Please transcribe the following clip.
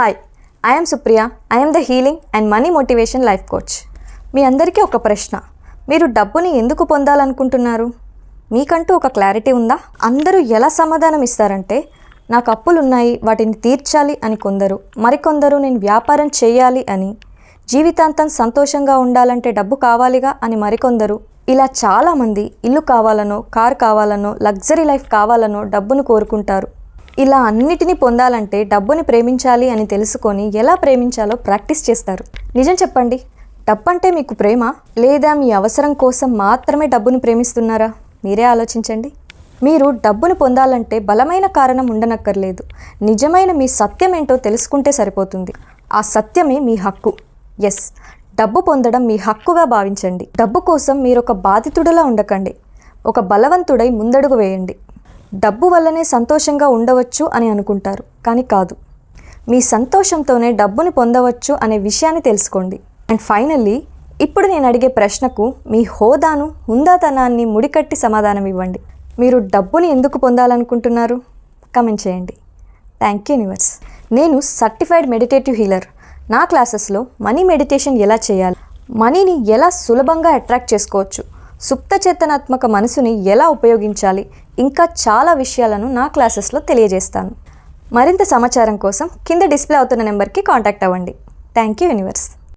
Hi I'm Supriya I'm the healing and money motivation life coach మీ అందరికీ ఒక ప్రశ్న. మీరు డబ్బుని ఎందుకు పొందాలనుకుంటున్నారు? మీకంటూ ఒక క్లారిటీ ఉందా? అందరూ ఎలా సమాధానం ఇస్తారంటే నాకు అప్పులు ఉన్నాయి వాటిని తీర్చాలి అని కొందరు మరికొందరు నేను వ్యాపారం చేయాలి అని జీవితాంతం సంతోషంగా ఉండాలంటే డబ్బు కావాలిగా అని మరికొందరు ఇలా చాలామంది ఇల్లు కావాలనో కారు కావాలనో లగ్జరీ లైఫ్ కావాలనో డబ్బును కోరుకుంటారు. ఇలా అన్నిటినీ పొందాలంటే డబ్బుని ప్రేమించాలి అని తెలుసుకొని ఎలా ప్రేమించాలో ప్రాక్టీస్ చేస్తారు. నిజం చెప్పండి డబ్బంటే మీకు ప్రేమ లేదా మీ అవసరం కోసం మాత్రమే డబ్బును ప్రేమిస్తున్నారా? మీరే ఆలోచించండి. మీరు డబ్బును పొందాలంటే బలమైన కారణం ఉండనక్కర్లేదు. నిజమైన మీ సత్యం ఏంటో తెలుసుకుంటే సరిపోతుంది. ఆ సత్యమే మీ హక్కు. ఎస్ డబ్బు పొందడం మీ హక్కుగా భావించండి. డబ్బు కోసం మీరు ఒక బాధితుడిలా ఉండకండి. ఒక బలవంతుడై ముందడుగు వేయండి. డబ్బు వల్లనే సంతోషంగా ఉండవచ్చు అని అనుకుంటారు కానీ కాదు. మీ సంతోషంతోనే డబ్బుని పొందవచ్చు అనే విషయాన్ని తెలుసుకోండి. అండ్ ఫైనల్లీ ఇప్పుడు నేను అడిగే ప్రశ్నకు మీ హోదాను హుందాతనాన్ని ముడికట్టి సమాధానం ఇవ్వండి. మీరు డబ్బుని ఎందుకు పొందాలనుకుంటున్నారు? కమెంట్ చేయండి. Thank you universe. నేను సర్టిఫైడ్ మెడిటేటివ్ హీలర్. నా క్లాసెస్లో మనీ మెడిటేషన్ ఎలా చేయాలి? మనీని ఎలా సులభంగా అట్రాక్ట్ చేసుకోవచ్చు? సుప్త చేతనాత్మక మనసుని ఎలా ఉపయోగించాలి? ఇంకా చాలా విషయాలను నా క్లాసెస్లో తెలియజేస్తాను. మరింత సమాచారం కోసం కింద డిస్ప్లే అవుతున్న నెంబర్కి కాంటాక్ట్ అవ్వండి. Thank you universe.